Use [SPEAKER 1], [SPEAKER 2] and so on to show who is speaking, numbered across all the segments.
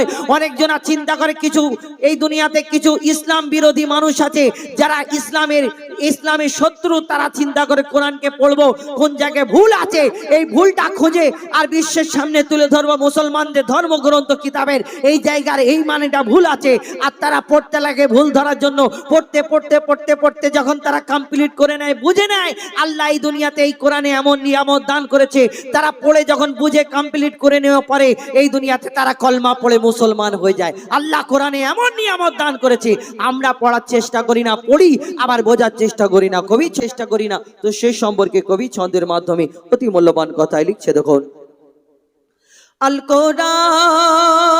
[SPEAKER 1] হয় অনেকজনা চিন্তা করে কিছু, এই দুনিয়াতে কিছু ইসলাম বিরোধী মানুষ আছে, যারা ইসলামের ইসলামের শত্রু, তারা চিন্তা করে কোরআনকে পড়ব, কোন জায়গায় ভুল আছে, এই ভুলটা খুঁজে আর বিশ্বের সামনে তুলে ধরবো, মুসলমানদের ধর্মগ্রন্থ কিতাবের, এই জায়গার এই মানেটা ভুল আছে, আর তারা পড়তে লাগে ভুল ধরার জন্য, পড়তে পড়তে পড়তে পড়তে যখন তারা কমপ্লিট করে নেয়, বুঝে নেয়, আল্লাহ এই দুনিয়াতে এই কোরআনে এমন নিয়ামত দান করেছে, তারা পড়ে যখন বুঝে কমপ্লিট করে নেওয়া পরে, এই দুনিয়াতে তারা কলমা পড়ে মুসলমান হয়ে যায়। আল্লাহ কোরআনে এমন নিয়ামত দান করেছে, আমরা পড়ার চেষ্টা করি না, পড়ি, আবার বোঝার চেষ্টা করি না কবি চেষ্টা করি না। তো সেই সম্পর্কে কবি ছন্দের মাধ্যমে অতি মূল্যবান কথাই লিখছে, দেখুন। আল কোরআন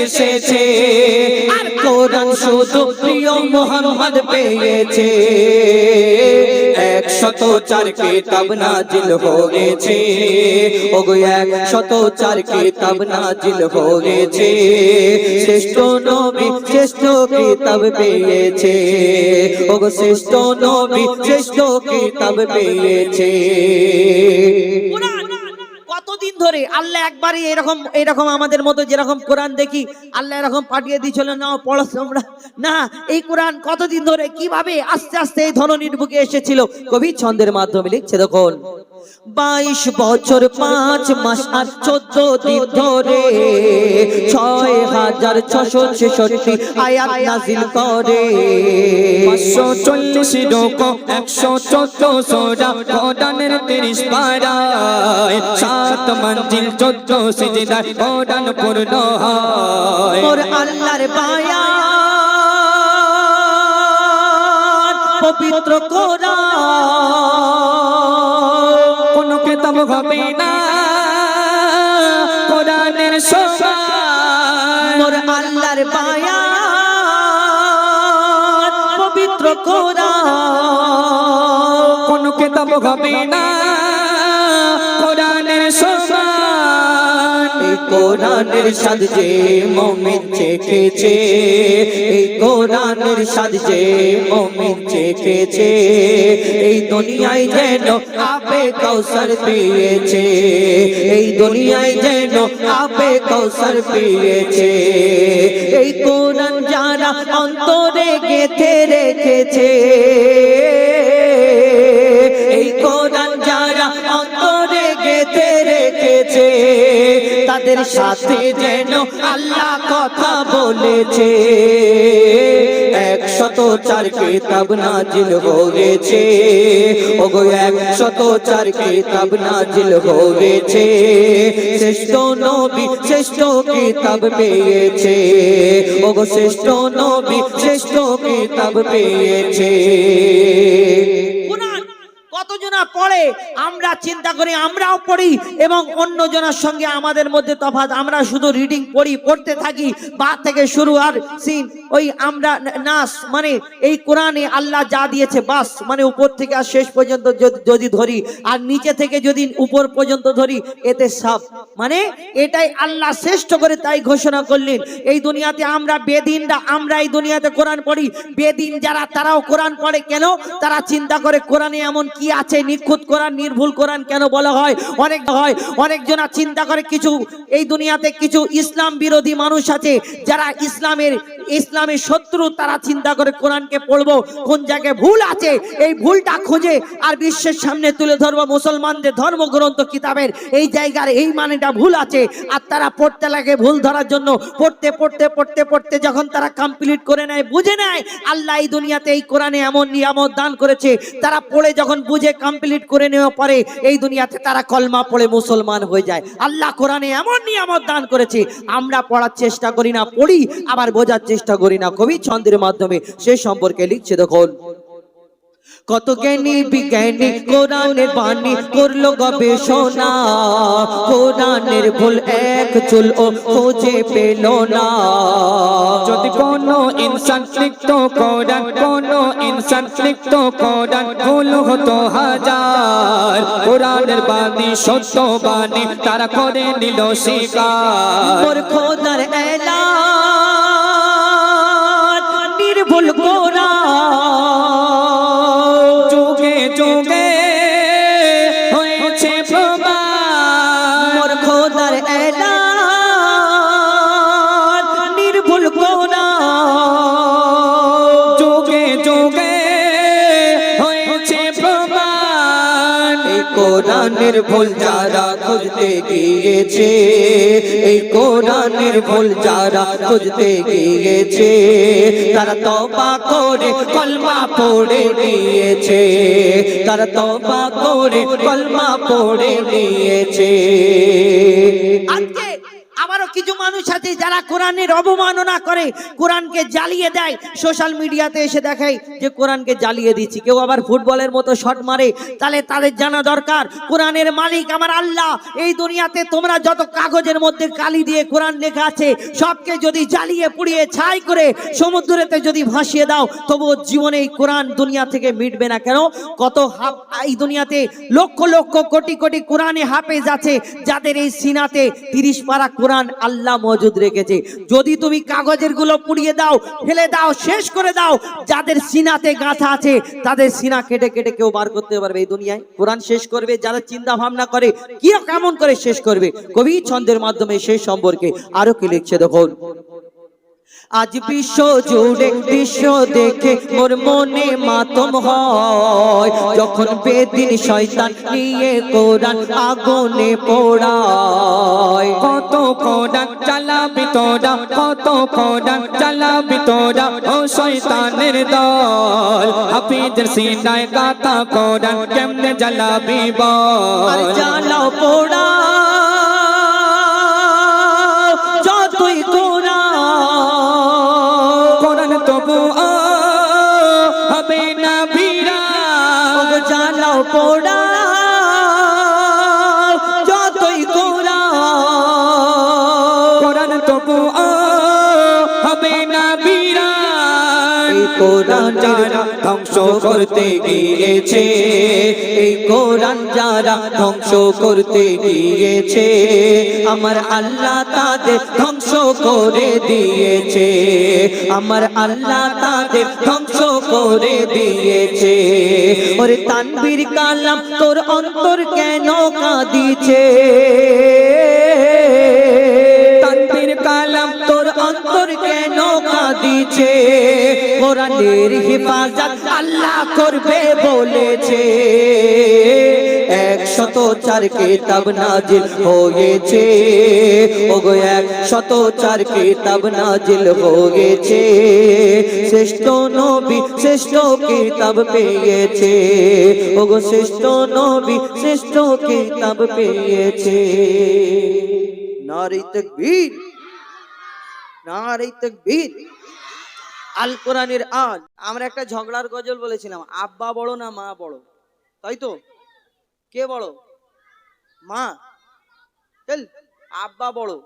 [SPEAKER 2] এসেছে।
[SPEAKER 1] আর কোরআন শুধু প্রিয় মোহাম্মদ পেয়েছে।
[SPEAKER 2] একশত চার কিতাব নাজিল হয়েছে। ওগো একশত চার কিতাব নাজিল হয়েছে। শ্রেষ্ঠ নবী শ্রেষ্ঠ কিতাব পেয়েছে। ওগো শ্রেষ্ঠ নবী শ্রেষ্ঠ কিতাব পেয়েছে।
[SPEAKER 1] কতদিন ধরে আল্লাহ একবারই এরকম এরকম আমাদের মতো যেরকম কোরআন দেখি, আল্লাহ এরকম পাঠিয়ে দিয়েছিল, না, পড়ো না, এই কোরআন কতদিন ধরে কীভাবে আস্তে আস্তে এই ধননির বুকে এসেছিল? কবি ছন্দের মাধ্যমে লিখছে দেখুন। বাইশ বছর পাঁচ মাস আর চোদ্দ দিন ধরে ছয় হাজার ছশো ছেষট্টি আয়াত নাজিল করে।
[SPEAKER 2] পাঁচশো চল্লিশ রোকো একশো চোদ্দ সোজা কোরআনের তিরিশ পাড়ায় সাত মঞ্জিল চোদ্দ সিজদায় কোরআন পূর্ণ হয়।
[SPEAKER 1] আল্লাহর বায়া পবিত্র কোরআন
[SPEAKER 2] কেতাব হবে না। কোরআনের
[SPEAKER 1] মোর আল্লাহর পায়া পবিত্র কোরআন।
[SPEAKER 2] কোন কেতাব হবে না। কোরআনের এই কোরআনের যে মমিন চেখেছে, এই কোরআনের যে মমিন চেখেছে, এই দুনিয়ায় যেন আপে কৌসর পেয়েছে, এই দুনিয়ায় যেন আপে কৌসর পেয়েছে,
[SPEAKER 1] এই কোরআন যারা অন্তরে গেথে রেখেছে তাদের সাথে যেন আল্লাহ কথা বলেছে।
[SPEAKER 2] একশত চার কিতাব নাজিল হয়েছে। ওগো একশত চার কিতাব নাজিল হয়েছে। শ্রেষ্ঠ নবী শ্রেষ্ঠ কিতাব পেয়েছে। ওগো শ্রেষ্ঠ নবী শ্রেষ্ঠ কিতাব পেয়েছে।
[SPEAKER 1] কতজনা পড়ে, আমরা চিন্তা করি আমরাও পড়ি এবং অন্য জনের সঙ্গে আমাদের মধ্যে তফাৎ। আমরা শুধু রিডিং পড়ি, পড়তে থাকি। বা থেকে শুরু আর সিন ওই আমরা নাস মানে এই কোরআনে আল্লাহ যা দিয়েছে, বাস মানে উপর থেকে আর শেষ পর্যন্ত যদি ধরি, আর নিচে থেকে যদি উপর পর্যন্ত ধরি, এতে সব। মানে এটাই আল্লাহ শ্রেষ্ঠ করে তাই ঘোষণা করলেন। এই দুনিয়াতে আমরা বেদিনরা, আমরা এই দুনিয়াতে কোরআন পড়ি। বেদিন যারা, তারাও কোরআন পড়ে। কেন? তারা চিন্তা করে কোরআনে এমন কি আছে নিখুঁত কোরআন, নির্ভুল কোরআন কেন বলা হয়? অনেক হয়, অনেকজনা চিন্তা করে কিছু, এই দুনিয়াতে কিছু ইসলাম বিরোধী মানুষ আছে, যারা ইসলামের
[SPEAKER 3] ইসলামের শত্রু, তারা চিন্তা করে কোরআনকে পড়ব, কোন জায়গায় ভুল আছে, এই ভুলটা খুঁজে আর বিশ্বের সামনে তুলে ধরবো, মুসলমানদের ধর্মগ্রন্থ কিতাবের এই জায়গার এই মানেটা ভুল আছে, আর তারা পড়তে লাগে ভুল ধরার জন্য, পড়তে পড়তে পড়তে পড়তে যখন তারা কমপ্লিট করে নেয়, বুঝে নেয়, আল্লাহ এই দুনিয়াতে এই কোরআনে এমন নিয়ামত দান করেছে, তারা পড়ে যখন বুঝে কমপ্লিট করে নেওয়া পরে এই দুনিয়াতে তারা কলমা পড়ে মুসলমান হয়ে যায়। আল্লাহ কোরআনে এমন নিয়ামত দান করেছে, আমরা পড়ার চেষ্টা করি না, পড়ি, আবার বোঝার চেষ্টা করি না। কবি ছন্দের মাধ্যমে সে সম্পর্কে লিখছে, দেখুন।
[SPEAKER 1] কত জ্ঞানী বিজ্ঞানী কোরআনের বাণী করল গবেষণা কোরআনের ভুল এক চুল ও খোঁজে পেল না।
[SPEAKER 4] যদি কোনো ইনসান লিখত কোরআন কোনো ইনসান লিখত কোরআন ভুল হতো হাজার। কোরআনের বাণী সত্য বাণী তারা করে নিল
[SPEAKER 1] মোর খোদার এলান নির্ভুল কোরআন কোরআনের ভুল যারা খুঁজতে গিয়েছে, এই কোরআনের ভুল যারা খুঁজতে গিয়েছে, তারা তবা করে কলমা পড়ে দিয়েছে তারা তবা করে কলমা পড়ে দিয়েছে
[SPEAKER 3] আজকে মানুষ আছে যারা কোরআনের অবমাননা করে, কোরআনকে জ্বালিয়ে দেয়। সোশ্যাল মিডিয়াতে এসে দেখায় যে কোরআনকে জ্বালিয়ে দিচ্ছি কেউ আবার ফুটবলের মতো শট মারে। তাহলে তাদের জানা দরকার, কোরআনের মালিক আমার আল্লাহ। এই দুনিয়াতে তোমরা যত কাগজের মধ্যে কালি দিয়ে কোরআন লেখা আছে, সবকে যদি জ্বালিয়ে পুড়িয়ে ছাই করে সমুদ্রেতে যদি ভাসিয়ে দাও, তবুও জীবনে এই কোরআন দুনিয়া থেকে মিটবে না। কেন? কত হাফ এই দুনিয়াতে লক্ষ লক্ষ কোটি কোটি কোরআনে হাফেজ আছে, যাদের এই সিনাতে তিরিশ পারা কোরআন আল্লাহ মজুদ রেখেছে। যদি তুমি কাগজেরগুলো পুড়িয়ে দাও, ফেলে দাও, শেষ করে দাও, যাদের সিনাতে গাঁথা আছে, তাদের সিনা কেটে কেটে কেউ বার করতে পারবে এই দুনিয়ায়। কোরআন শেষ করবে, যারা চিন্তা ভাবনা করে কি কেমন করে শেষ করবে? কবি ছন্দের মাধ্যমে সেই সম্পর্কে আরও কি লিখছে দেখুন।
[SPEAKER 1] আজ বিশ্ব জুড়ে বিশ্ব দেখে মোর মনে মাতম হয়। যখন বেদিন শয়তান নিয়ে কোরআন আগুনে পোড়ায়।
[SPEAKER 4] কত কোরআন চালাবি তোরা কত কোরআন চালাবি তোরা ও শয়তানের দল। হাফিজের সিনায় গাতা কোরআন কেমনে জ্বালাবি বল?
[SPEAKER 1] জ্বালাও পোড়া। কোরআন যারা ধ্বংস করতে গিয়েছে, এই কোরআন যারা ধ্বংস করতে গিয়েছে, আমার আল্লাহ তাদের ধ্বংস করে দিয়েছে, আমার আল্লাহ তাদের ধ্বংস করে দিয়েছে। ওরে তানবীর কালাম, তোর অন্তর কেন কাঁদিছে?
[SPEAKER 4] তানবীর কালাম,
[SPEAKER 1] তোর অন্তর কেন কাঁদিছে? কোরআনের হেফাজত আল্লাহ করবে বলেছে। একশত চার কিতাব নাজিল হয়েছে। ওগো এক শত চার কিতাব নাজিল হয়েছে। শ্রেষ্ঠ নবী শ্রেষ্ঠ কিতাব পেয়েছে। ওগো, শ্রেষ্ঠ নবী শ্রেষ্ঠ কিতাব পেয়েছে। নারী তকবীর নারী তকবীর। আল। কোরআনের আজ আমরা একটা ঝগড়ার গজল বলেছিলাম, আব্বা বড় না মা বড়? তাই তো? কে বড়? মা। আব্বা বড়।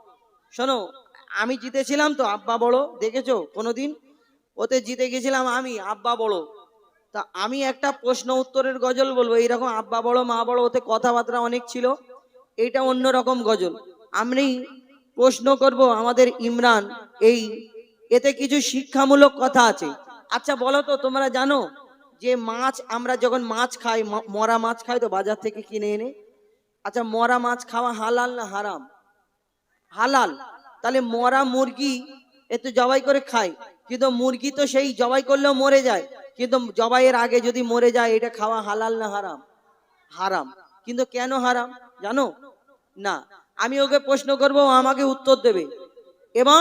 [SPEAKER 1] শোনো, আমি জিতেছিলাম তো, আব্বা বড়, দেখেছ? কোনোদিন? ওতে জিতে গেছিলাম আমি, আব্বা বড়। তা আমি একটা প্রশ্ন উত্তরের গজল বলব, এইরকম আব্বা বড়, মা বড়, ওতে কথাবার্তা অনেক ছিল। এইটা অন্যরকম গজল। আমি প্রশ্ন করব আমাদের ইমরান, এই এতে কিছু শিক্ষামূলক কথা আছে। আচ্ছা বলো তো, তোমরা জানো যে মাছ, আমরা যখন মাছ খাই মরা মাছ খাই তো বাজার থেকে কিনে এনে? আচ্ছা মরা মাছ খাওয়া হালাল না হারাম? হালাল। তাহলে মরা মুরগি এ তো জবাই করে খায়, কিন্তু মুরগি তো সেই জবাই করলেও মরে যায়, কিন্তু জবাইয়ের আগে যদি মরে যায়, এটা খাওয়া হালাল না হারাম? হারাম। কিন্তু কেন হারাম? জানো? না। আমি ওকে প্রশ্ন করব আমাকে উত্তর দেবে। এবং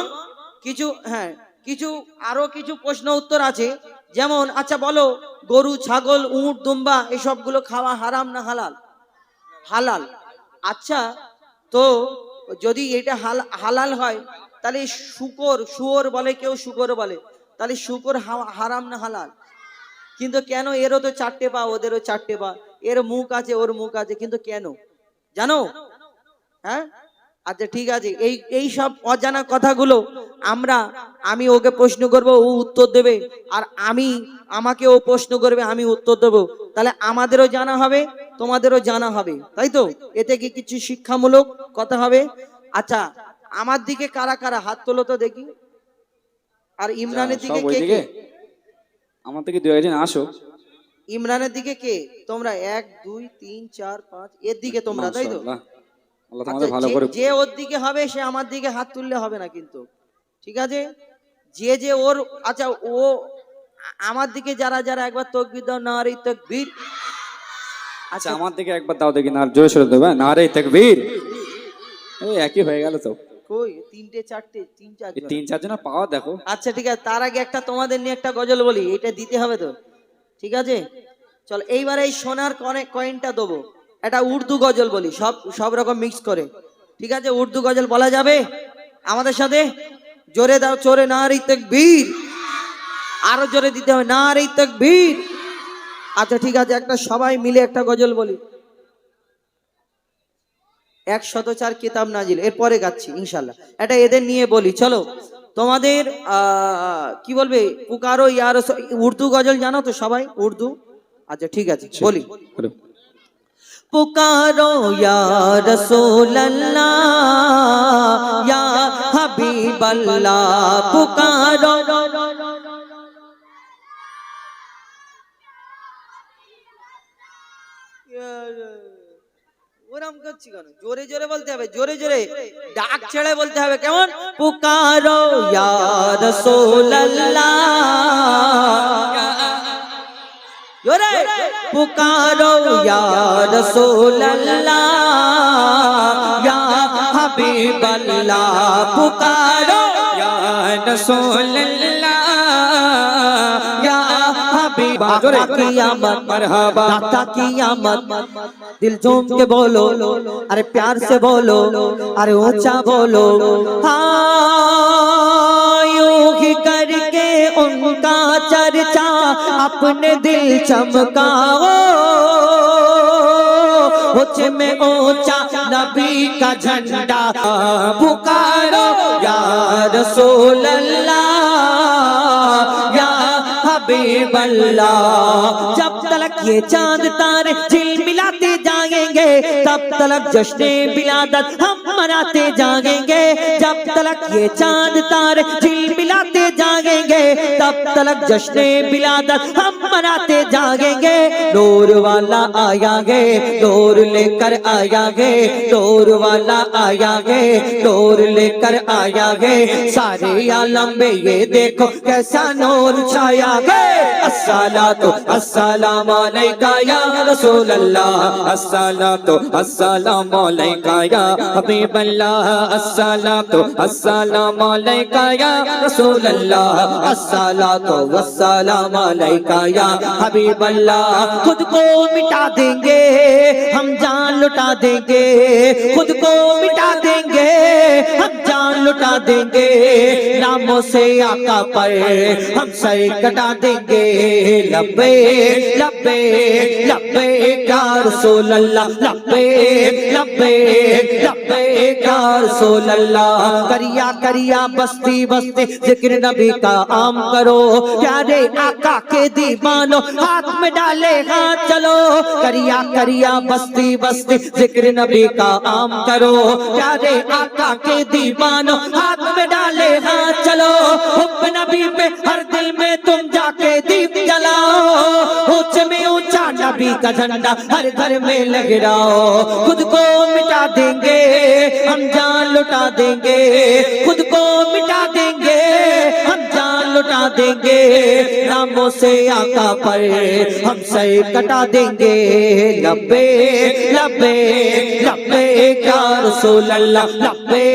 [SPEAKER 1] কিছু হ্যাঁ কিছু, আরও কিছু প্রশ্ন উত্তর আছে। যেমন আচ্ছা বলো, গরু, ছাগল, উট, দুম্বা, এসবগুলো খাওয়া হারাম না হালাল? হালাল। আচ্ছা তো যদি এটা হাল- হালাল হয়, তাহলে শুকর, শুয়োর বলে কেউ শুকর বলে। তাহলে শুকর হারাম না হালাল? কিন্তু কেন এরও তো চারটে পা, ওদেরও চারটে পা। এর মুখ আছে, ওর মুখ আছে, কিন্তু কেন? জানো? হ্যাঁ? আচ্ছা ঠিক আছে। এই এই সব অজানা কথাগুলো আমরা আমি ওকে প্রশ্ন করব ও উত্তর দেবে। আর আমি আমাকে ও প্রশ্ন করবে আমি উত্তর দেবো। তাহলে আমাদেরও জানা হবে তোমাদেরও জানা হবে। তাই তো? এতে কি কিছু শিক্ষামূলক কথা হবে? আচ্ছা আমার দিকে কারা কারা হাত তোলো তো দেখি। আর ইমরানের দিকে কে কে?
[SPEAKER 4] আমার থেকে দু একজন আসো।
[SPEAKER 1] ইমরানের দিকে কে? তোমরা এক দুই তিন চার পাঁচ এর দিকে তোমরা তাই তো।
[SPEAKER 4] আল্লাহ
[SPEAKER 1] আচ্ছা,
[SPEAKER 4] তোমাদের ভালো
[SPEAKER 1] যে-
[SPEAKER 4] করে
[SPEAKER 1] যে ওর দিকে হবে সে আমার দিকে হাত তুললে হবে না কিন্তু। ঠিক আছে? যে যে ওর আচ্ছা ও আমার দিকে যারা যারা একবার তকবির দাও নারী তকবীর।
[SPEAKER 4] আচ্ছা আমার দিকে একবার দাও দেখি না জোরে সরে দেবে না রে তাকবীর। একই হয়ে গেল তো।
[SPEAKER 1] কই? তিনটে চারটে তিন চার
[SPEAKER 4] তিন চার জনের পাওয়া দেখো।
[SPEAKER 1] আচ্ছা ঠিক আছে তার আগে একটা তোমাদের নিয়ে একটা গজল বলি এটা দিতে হবে তো। ঠিক আছে? চল এইবার এই সোনার কয়েনটা দেবো। একটা উর্দু গজল বলি সব সব রকম মিক্স করে। ঠিক আছে? উর্দু গজল বলা যাবে? আমাদের সাথে? জোরে দাও চোরে না রে তকবীর। আরও জোরে দিতে হবে না রে তকবীর। আচ্ছা ঠিক আছে একটা সবাই মিলে একটা গজল বলি। একশত চার কিতাব নাজিল এরপরে গাচ্ছি ইনশাল্লাহ এটা এদের নিয়ে বলি চলো। তোমাদের কি বলবে? পুকারো ইয়ার উর্দু গজল জানো তো সবাই? উর্দু? আচ্ছা ঠিক আছে বলো। पुकारो या रसूल अल्लाह या हबीब अल्लाह पुकारो ওরম করছি কেন জোরে জোরে বলতে হবে জোরে জোরে ডাক ছেড়ে বলতে হবে কেমন পুকারো ইয়া রাসূল জোরে পুকারো ইয়া রাসূল আল্লাহ ইয়া হাবিব আল্লাহ পুকারো
[SPEAKER 4] ইয়া রাসূলুল্লাহ।
[SPEAKER 1] ইয়া قیامت
[SPEAKER 4] مرحبا
[SPEAKER 1] داتا
[SPEAKER 4] قیامت
[SPEAKER 1] دل جھوم کے بولو ارے پیار سے بولو ارے اونچا بولو ہاں یوں ہی کر کے ان کا چرچا اپنے دل چمکاؤ اوچھ میں اونچا نبی کا جھنڈا بکارو یا رسول اللہ حبیب اللہ جب تلک یہ چاند تارے جل ملاتے جائیں گے، تب تلک جشن بلادت ہم مناتے جائیں گے۔ جب تلک یہ چاند تارے جل ملاتے مناتے جاگیں گے، تب تلک جشن بلادت ہم مناتے جاگیں گے۔ دور والا آیا گے، دور لے کر آیا گے، دور والا آیا گے، دور لے کر آیا گے۔ سارے عالم میں یہ دیکھو کیسا
[SPEAKER 4] نور چھایا گے۔ السلام علیکہ یا رسول اللہ۔ السلام علیکہ یا حبیب اللہ۔ السلام
[SPEAKER 1] علیکہ یا رسول اللہ رسول اللہ، السلام تو والسلام علیکہ یا حبیب اللہ۔ خود کو مٹا دیں گے ہم جان لٹا دیں گے خود کو مٹا دیں گے ہم جان لٹا دیں گے ناموں سے آقا پر ہم سر کٹا دیں گے۔ لبے لبے لبے کا رسول اللہ، لبے لبے لبے کا رسول اللہ۔ کریا کریا، بستی بستی، ذکر نبی کا عام کرو۔ پیارے آقا کے دیوانو ہاتھ میں ڈالے ہاتھ چلو۔ کریا کریا، بستی بستی، ذکر نبی کا عام کرو۔ پیارے آقا کے دیوانو ہاتھ میں ڈالے ہاں چلو۔ حب نبی پہ ہر دل میں تم جا کے دیپ جلاؤ۔ اونچ میں اونچا نبی کا جھنڈا ہر گھر میں لگ راؤ خود کو
[SPEAKER 2] مٹا دیں گے، ہم جان لٹا دیں گے۔ خود کو مٹا دیں گے، ہم جان لٹا
[SPEAKER 4] دیں گے ناموں سے آقا
[SPEAKER 2] پر ہم سر کٹا دیں گے۔ لبے لبے لبے کیا رسول اللہ، لبے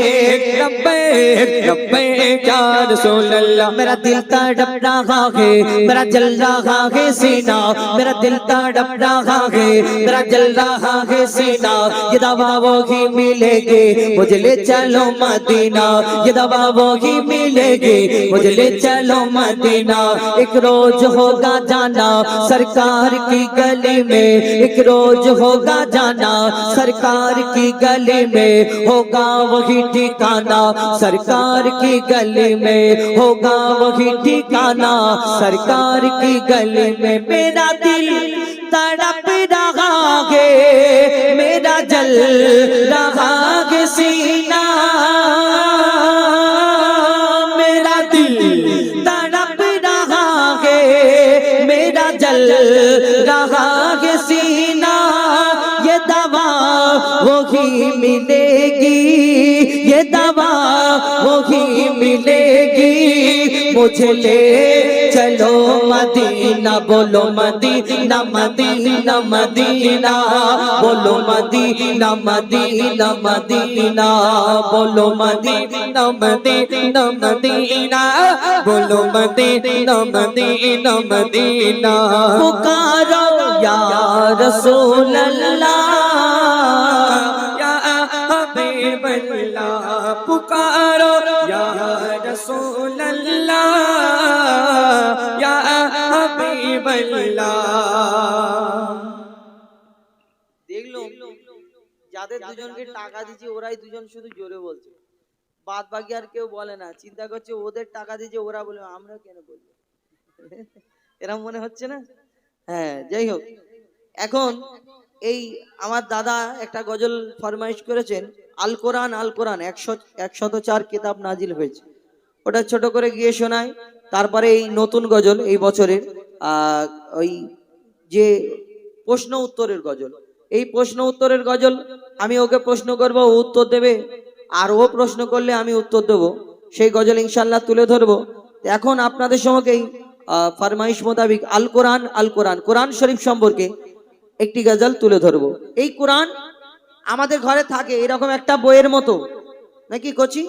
[SPEAKER 2] لبے لبے کیا رسول اللہ۔ میرا دل تڑپ رہا ہے میرا جل رہا ہے سینہ میرا دل تڑپ رہا ہے میرا جل رہا ہے سینہ یہ دعویٰ وہ ہی ملے گے مجھے لے چلو مدینہ۔ یہ دعویٰ وہ ہی ملے گے مجھے لے چلو چلو مدینہ، ایک روز ہوگا جانا سرکار کی گلی میں، ایک روز ہوگا جانا سرکار کی گلی میں، ہوگا وہی ٹھیکانا سرکار کی گلی میں، ہوگا وہی ٹھیکانا سرکار کی گلی میں۔ میرا دل تڑپ رہا گے میرا جل
[SPEAKER 1] رہا گے سینہ رہا ہے سینہ یہ دوا وہی ملے گی۔
[SPEAKER 2] मुझे ले चलो मदीना बोलो मदीना मदीना मदीना बोलो मदीना मदीना मदीना बोलो मदीना
[SPEAKER 4] मदीना मदीना बोलो मदीना मदीना मदीना
[SPEAKER 2] पुकारो या रसूल अल्लाह
[SPEAKER 4] या हबीब अल्लाह पुकारो या रसूल अल्लाह या हबीब अल्लाह
[SPEAKER 1] দেখলো যাদের দুজনকে টাকা দিচ্ছে ওরাই দুজন শুধু জোরে বলছে বাদ বাকি আর কেউ বলে না চিন্তা করছে ওদের টাকা দিচ্ছে ওরা বলে আমরা কেন বলবো এরকম মনে হচ্ছে না হ্যাঁ যাই হোক এখন এই আমার দাদা একটা গজল ফরমাইশ করেছেন আল কোরআন আল কোরআন একশো একশত চার কিতাব নাজিল হয়েছে। ওটা ছোট করে গিয়ে শোনায় তারপরে এই নতুন গজল এই বছরের ওই যে প্রশ্ন উত্তরের গজল। এই প্রশ্ন উত্তরের গজল আমি ওকে প্রশ্ন করব ও উত্তর দেবে আর ও প্রশ্ন করলে আমি উত্তর দেবো। সেই গজল ইনশাল্লাহ তুলে ধরবো। এখন আপনাদের আহ, ফরমাইশ মোতাবিক আল কোরআন আল কোরআন কোরআন শরীফ সম্পর্কে একটি গজল তুলে ধরবো। এই কোরআন আমাদের ঘরে থাকে, এরকম একটা বইয়ের মতো। নাকি কচি?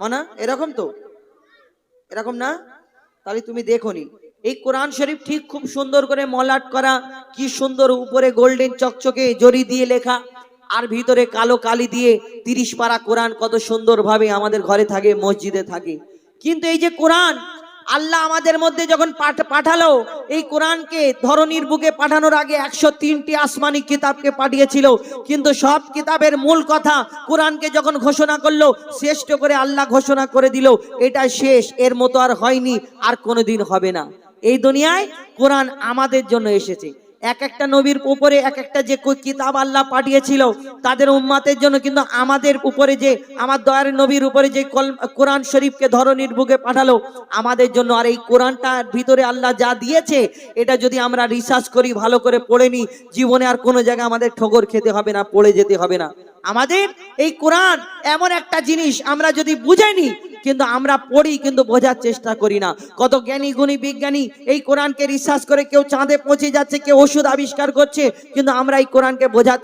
[SPEAKER 1] মানা, এরকম তো? এরকম না? তাহলে তুমি দেখোনি। এই কোরআন শরীফ ঠিক খুব সুন্দর করে মলাট করা, কি সুন্দর উপরে গোল্ডেন চকচকে জরি দিয়ে লেখা, আর ভিতরে কালো কালি দিয়ে তিরিশ পারা কোরআন কত সুন্দরভাবে আমাদের ঘরে থাকে, মসজিদে থাকে। কিন্তু এই যে কোরআন আল্লাহ আমাদের মধ্যে যখন পাঠ- পাঠালো, এই কোরআনকে ধরনীর বুকে পাঠানোর আগে একশো তিনটি আসমানি কিতাবকে পাঠিয়েছিল। কিন্তু সব কিতাবের মূল কথা কোরআনকে যখন ঘোষণা করল, শ্রেষ্ঠ করে আল্লাহ ঘোষণা করে দিল এটা শেষ, এর মতো আর হয়নি, আর কোনোদিন হবে না। এই দুনিয়ায় কোরআন আমাদের জন্য এসেছে। এক একটা নবীর উপরে এক একটা যে কিতাব আল্লাহ পাঠিয়েছিল, তাদের উম্মাতের জন্য কিন্তু আমাদের উপরে যে, আমার দয়ার নবীর উপরে যে কোরআন শরীফকে ধরনীর বুকে পাঠালো, আমাদের জন্য আর এই কোরআনটার ভিতরে আল্লাহ যা দিয়েছে, এটা যদি আমরা রিসার্চ করি, ভালো করে পড়ে নিই, জীবনে আর কোনো জায়গায় আমাদের ঠগর খেতে হবে না, পড়ে যেতে হবে না। আমাদের এই কোরআন এমন একটা জিনিস আমরা যদি বুঝে নিই কিন্তু আমরা পড়ি, কিন্তু বোঝার চেষ্টা করি না। কত জ্ঞানী, গুণী, বিজ্ঞানী এই কোরআনকে রিসার্চ করে কেউ চাঁদে পৌঁছে যাচ্ছে, কেউ ওষুধ আবিষ্কার করছে, কিন্তু আমরা এই কোরআনকে বোঝার